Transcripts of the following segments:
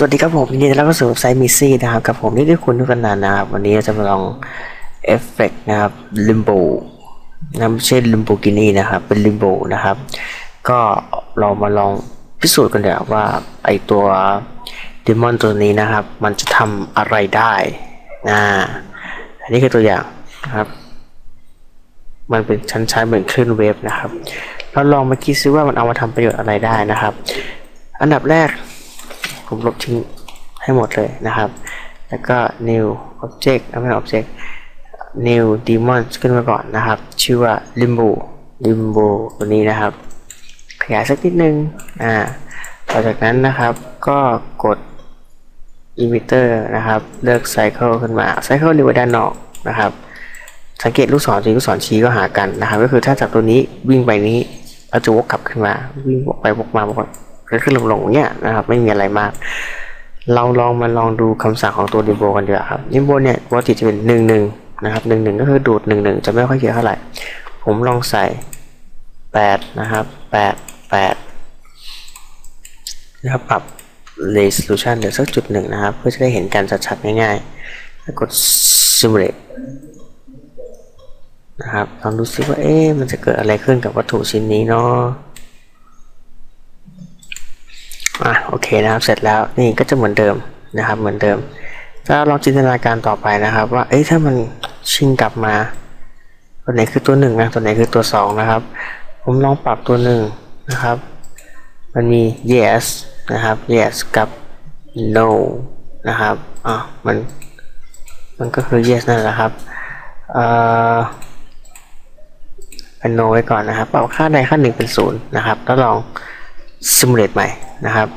สวัสดีครับผมยินดีต้อนรับเข้าสู่ไซมิซี่นะครับกับผมนี่ด้วยคุณทุกคนนานนะครับ วันนี้เราจะมาลองเอฟเฟกนะครับลิมโบนะไม่ใช่ลิมโบกินีนะครับ เป็นลิมโบนะครับ ก็เรามาลองพิสูจน์กันเดี๋ยวว่าไอตัวดิมอนตัวนี้นะครับ มันจะทำอะไรได้นะอันนี้คือตัวอย่างนะครับ มันเป็นชั้นใช้เหมือนคลื่นเวฟนะครับเราลองมาคิดซิว่ามันเอามาทำประโยชน์อะไรได้นะครับ อันดับแรก ผมลบทิ้งให้หมดเลยนะครับ แล้วก็ new object ไม่ใช่ object new demon ขึ้นมาก่อนนะครับ ชื่อว่า limbo limbo ตัวนี้นะครับ ขยายสักนิดนึงอ่าต่อจากนั้นนะครับก็กด emitter นะครับ เลือก cycle ขึ้นมา cycle เรียกว่าด้านนอกนะครับ สังเกตลูกศรสีลูกศรชี้ก็หากันนะครับ ก็คือถ้าจับตัวนี้วิ่งไปนี้เราจะวกกลับขึ้นมา วิ่งวกไปวกมาบอ กก็ขึ้นลงลงเนี่ยนะครับ ไม่มีอะไรมาก เราลองมาลองดูคำสั่งของตัวดิโบกันดีกว่าครับดิโบเนี่ยปกติจะเป็นหนึ่งหนึ่งนะครับหนึ่งหนึ่งก็คือดูดหนึ่งหนึ่งจะไม่ค่อยเยอะเท่าไหร่ ผมลองใส่แปดนะครับแปดแปดนะครับปรับ resolution เดี๋ยวสักจุดหนึ่งนะครับ เพื่อจะได้เห็นกันชัดๆง่ายๆแล้วกด simulate นะครับลองดูซิว่าเอ๊ะมันจะเกิดอะไรขึ้นกับวัตถุชิ้นนี้เนาะอะ โอเคนะครับ เสร็จแล้วนี่ก็จะเหมือนเดิมนะครับ เหมือนเดิมถ้าลองจินตนาการต่อไปนะครับ ว่า เอ๊ะถ้ามันชิงกลับมา ตัวไหนคือตัวหนึ่งนะตัวไหนคือตัวสองนะครับ ผมลองปรับตัวหนึ่งนะครับ มันมี yes นะครับ yes กับ no นะครับอะมันมันก็คือ yes นั่นแหละครับเอ่อเป็นโนไว้ก่อนนะครับเป่าค่าใดค่าหนึ่งเป็นศูนย์นะครับ แล้วลองซิมูเลตใหม่นะครับ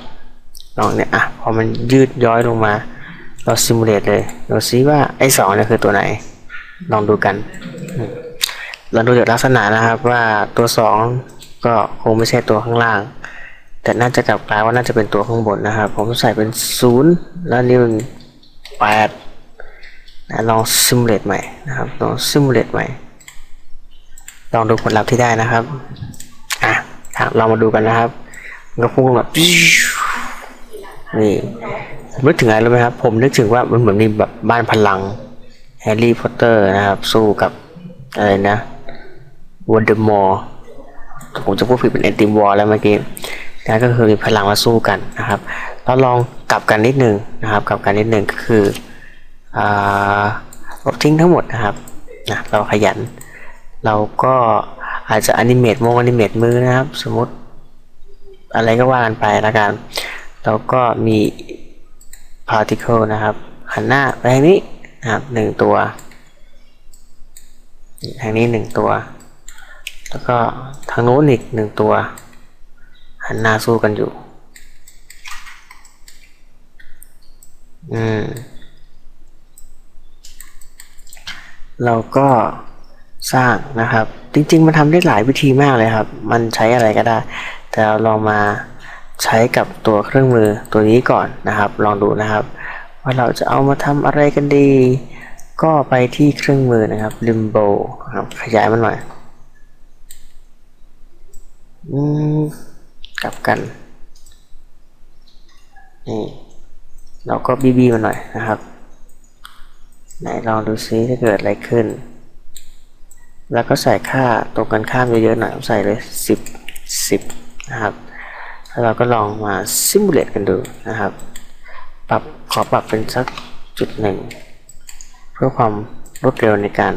องเนี่ยอะพอมันยืดย้อยลงมา เราซิมูเลตเลยเราซิว่าไอ้สองเนี่ยคือตัวไหน ลองดูกัน เราดูจากลักษณะนะครับว่าตัวสองก็คงไม่ใช่ตัวข้างล่าง แต่น่าจะกลับกลายว่าน่าจะเป็นตัวข้างบนนะครับ ผมใส่เป็นศูนย์แล้วนี่มันแปดลองซิมูเลตใหม่นะครับลองซิมูเลตใหม่ ลองดูผลลัพธ์ที่ได้นะครับอะเรามาดูกันนะครับก็พุ่งแบบ นี่ผมนึกถึงอะไรรู้ไหมครับ ผมนึกถึงว่ามันเหมือนมีแบบบ้านพลังแฮร์รี่พอตเตอร์นะครับ สู้กับอะไรนะวอลเดอมอร์ผมจะพูดผิดเป็นแอนติวอร์แล้วเมื่อกี้นะก็คือมีพลังมาสู้กันนะครับเราลองกลับกันนิดนึงนะครับกลับกันนิดนึงก็คืออ่าลบทิ้งทั้งหมดนะครับนะเราขยัน เราก็อาจจะอนิเมตโมงอนิเมตมือนะครับ สมมติอะไรก็ว่ากันไปแล้วกัน เราก็มี particle นะครับ หันหน้าไปทางนี้นะครับหนึ่งตัวทางนี้หนึ่งตัว แล้วก็ทางโน้นอีกหนึ่งตัว หันหน้าสู้กันอยู่ อืมเราก็สร้างนะครับ จริง ๆ มันทำได้หลายวิธีมากเลยครับ มันใช้อะไรก็ได้ แต่เราลองมา ใช้กับตัวเครื่องมือตัวนี้ก่อนนะครับ ลองดูนะครับ ว่าเราจะเอามาทำอะไรกันดี ก็ไปที่เครื่องมือนะครับ Limbo ครับขยายมันหน่อยอืมกลับกันนี่เราก็บีบีมันหน่อยนะครับ ไหนลองดูซิถ้าเกิดอะไรขึ้น แล้วก็ใส่ค่าตรงกันข้ามเยอะๆหน่อยใส่เลยสิบสิบนะครับ แล้วเราก็ลองมาซิมูเลตกันดูนะครับ ปรับขอปรับเป็นสักจุดหนึ่งเพื่อความรวดเร็วในการ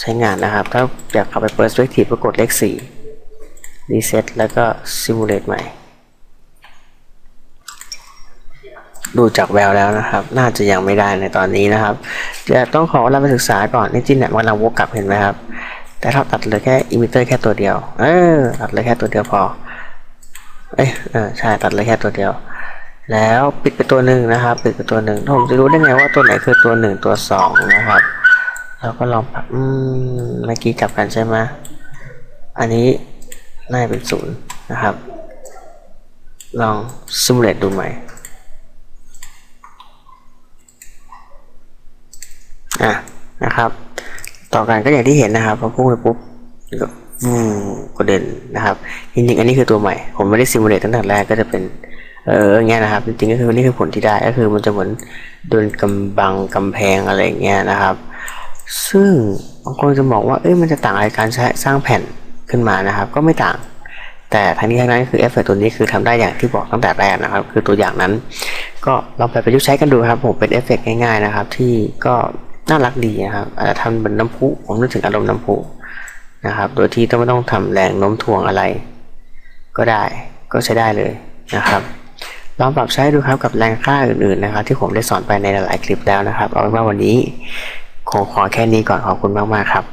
ใช้งานนะครับ ถ้าอยากเข้าไป perspective ก็กดเลข4 reset แล้วก็ simulate ใหม่ ดูจากแววแล้วนะครับ น่าจะยังไม่ได้ในตอนนี้นะครับ จะต้องขอเวลาไปศึกษาก่อนนี่จินเนี่ยมันกำลังวกกลับเห็นไหมครับ แต่ถ้าตัดเลยแค่อิมิเตอร์แค่ตัวเดียว เออ ตัดเลยแค่ตัวเดียวพอ เอ้ยเออใช่ตัดเลยแค่ตัวเดียว แล้วปิดไปตัวหนึ่งนะครับ ปิดไปตัวหนึ่งผมจะรู้ได้ไงว่าตัวไหนคือตัวหนึ่งตัวสองนะครับเราก็ลองปรับอืมเมื่อกี้กลับกันใช่ไหมอันนี้น่าจะเป็นศูนย์นะครับ ลองซิมูเลตดูใหม่อะนะครับ ต่อกันก็อย่างที่เห็นนะครับพอพุ่งไปปุ๊บ ก็ฟูกระเด็นนะครับ จริงๆ อันนี้คือตัวใหม่ ผมไม่ได้ซิมูเลตตั้งแต่แรกก็จะเป็น เออเงี้ยนะครับ จริงๆ ก็คือนี่คือผลที่ได้ ก็คือมันจะเหมือนโดนกำบังกำแพงอะไรเงี้ยนะครับ ซึ่งบางคนจะบอกว่า เอ้ย มันจะต่างอะไรการใช้สร้างแผ่นขึ้นมานะครับ ก็ไม่ต่าง แต่ทั้งนี้ทั้งนั้นคือเอฟเฟกตัวนี้คือทำได้อย่างที่บอกตั้งแต่แรกนะครับ คือตัวอย่างนั้น ก็ลองไปประยุกต์ใช้กันดูครับ ผมเป็นเอฟเฟกง่ายๆนะครับ ที่ก็น่ารักดีนะครับอาจจะทำเป็นน้ำพุ ผมนึกถึงอารมณ์น้ำพุ นะครับ โดยที่ต้องไม่ต้องทำแรงโน้มถ่วงอะไร ก็ได้ก็ใช้ได้เลยนะครับลองปรับใช้ดูครับกับแรงค่าอื่นๆนะครับ ที่ผมได้สอนไปในหลายๆคลิปแล้วนะครับ เอาเป็นว่าวันนี้คงขอแค่นี้ก่อนขอบคุณมากๆครับ